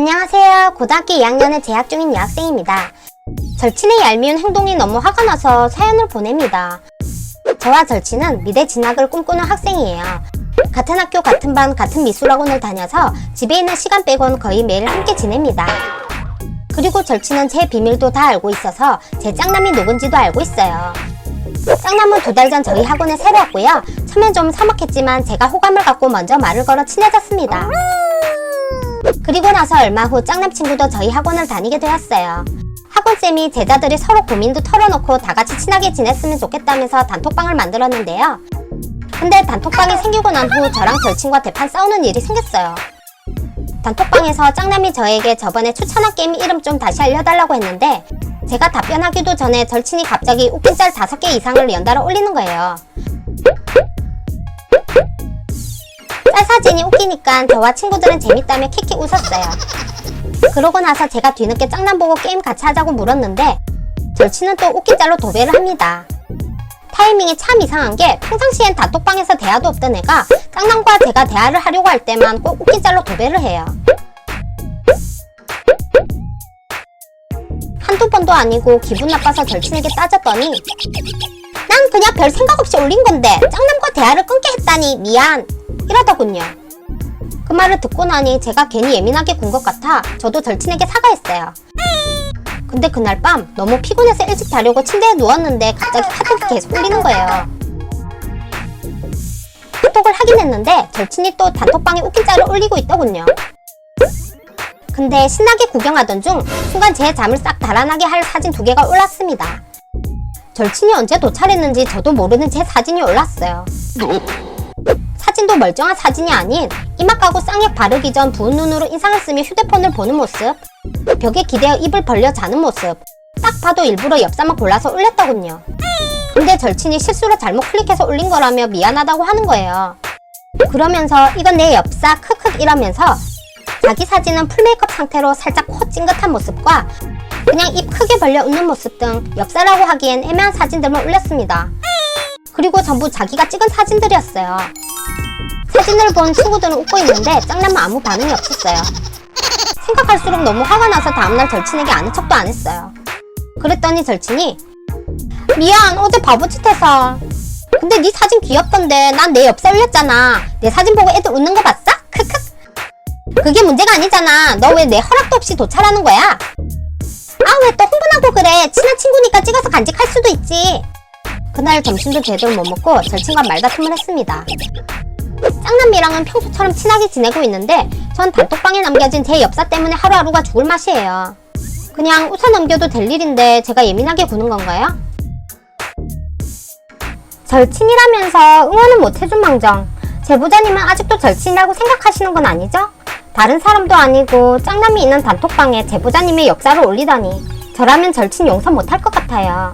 안녕하세요. 고등학교 2학년에 재학 중인 여학생입니다. 절친의 얄미운 행동이 너무 화가 나서 사연을 보냅니다. 저와 절친은 미대 진학을 꿈꾸는 학생이에요. 같은 학교, 같은 반, 같은 미술학원을 다녀서 집에 있는 시간 빼곤 거의 매일 함께 지냅니다. 그리고 절친은 제 비밀도 다 알고 있어서 제 짱남이 누군지도 알고 있어요. 짱남은 두 달 전 저희 학원에 새로 왔고요. 처음엔 좀 서먹했지만 제가 호감을 갖고 먼저 말을 걸어 친해졌습니다. 그리고 나서 얼마 후 짱남 친구도 저희 학원을 다니게 되었어요. 학원쌤이 제자들이 서로 고민도 털어놓고 다 같이 친하게 지냈으면 좋겠다면서 단톡방을 만들었는데요. 근데 단톡방이 생기고 난 후 저랑 절친과 대판 싸우는 일이 생겼어요. 단톡방에서 짱남이 저에게 저번에 추천한 게임 이름 좀 다시 알려달라고 했는데 제가 답변하기도 전에 절친이 갑자기 웃긴 짤 5개 이상을 연달아 올리는 거예요. 짤 사진이 웃기니까 저와 친구들은 재밌다며 킥킥 웃었어요. 그러고 나서 제가 뒤늦게 짱남 보고 게임 같이 하자고 물었는데 절친은 또 웃긴 짤로 도배를 합니다. 타이밍이 참 이상한 게 평상시엔 단톡방에서 대화도 없던 애가 짱남과 제가 대화를 하려고 할 때만 꼭 웃긴 짤로 도배를 해요. 한두 번도 아니고 기분 나빠서 절친에게 따졌더니 난 그냥 별 생각 없이 올린 건데 짱남과 대화를 끊게 했다니 미안 이러더군요. 그 말을 듣고 나니 제가 괜히 예민하게 군 것 같아 저도 절친에게 사과했어요. 근데 그날 밤 너무 피곤해서 일찍 자려고 침대에 누웠는데 갑자기 카톡이 계속 울리는 거예요. 카톡을 하긴 했는데 절친이 또 단톡방에 웃긴 짤을 올리고 있더군요. 근데 신나게 구경하던 중 순간 제 잠을 싹 달아나게 할 사진 두 개가 올랐습니다. 절친이 언제 도착했는지 저도 모르는 제 사진이 올랐어요. 사진도 멀쩡한 사진이 아닌 이마 까고 쌍욕 바르기 전 부은 눈으로 인상을 쓰며 휴대폰을 보는 모습 벽에 기대어 입을 벌려 자는 모습 딱 봐도 일부러 엽사만 골라서 올렸더군요. 근데 절친이 실수로 잘못 클릭해서 올린 거라며 미안하다고 하는 거예요. 그러면서 이건 내 엽사 크크 이러면서 자기 사진은 풀메이크업 상태로 살짝 코 찡긋한 모습과 그냥 입 크게 벌려 웃는 모습 등 엽사라고 하기엔 애매한 사진들만 올렸습니다. 그리고 전부 자기가 찍은 사진들이었어요 사진을 본 친구들은 웃고 있는데 짱남은 아무 반응이 없었어요. 생각할수록 너무 화가 나서 다음날 절친에게 아는 척도 안 했어요. 그랬더니 절친이 미안 어제 바보짓해서 근데 네 사진 귀엽던데 난내 엽사 올렸잖아 내 사진 보고 애들 웃는 거 봤어? 크크 그게 문제가 아니잖아 너 왜 내 허락도 없이 도찰하는 거야? 아 왜 또 흥분하고 그래 친한 친구니까 찍어서 간직할 수도 있지 그날 점심도 제대로 못 먹고 절친과 말다툼을 했습니다. 짱남이랑은 평소처럼 친하게 지내고 있는데 전 단톡방에 남겨진 제 엽사 때문에 하루하루가 죽을 맛이에요. 그냥 웃어 넘겨도 될 일인데 제가 예민하게 구는 건가요? 절친이라면서 응원은 못 해준 망정. 제보자님은 아직도 절친이라고 생각하시는 건 아니죠? 다른 사람도 아니고 짱남이 있는 단톡방에 제보자님의 역사를 올리다니 저라면 절친 용서 못할 것 같아요.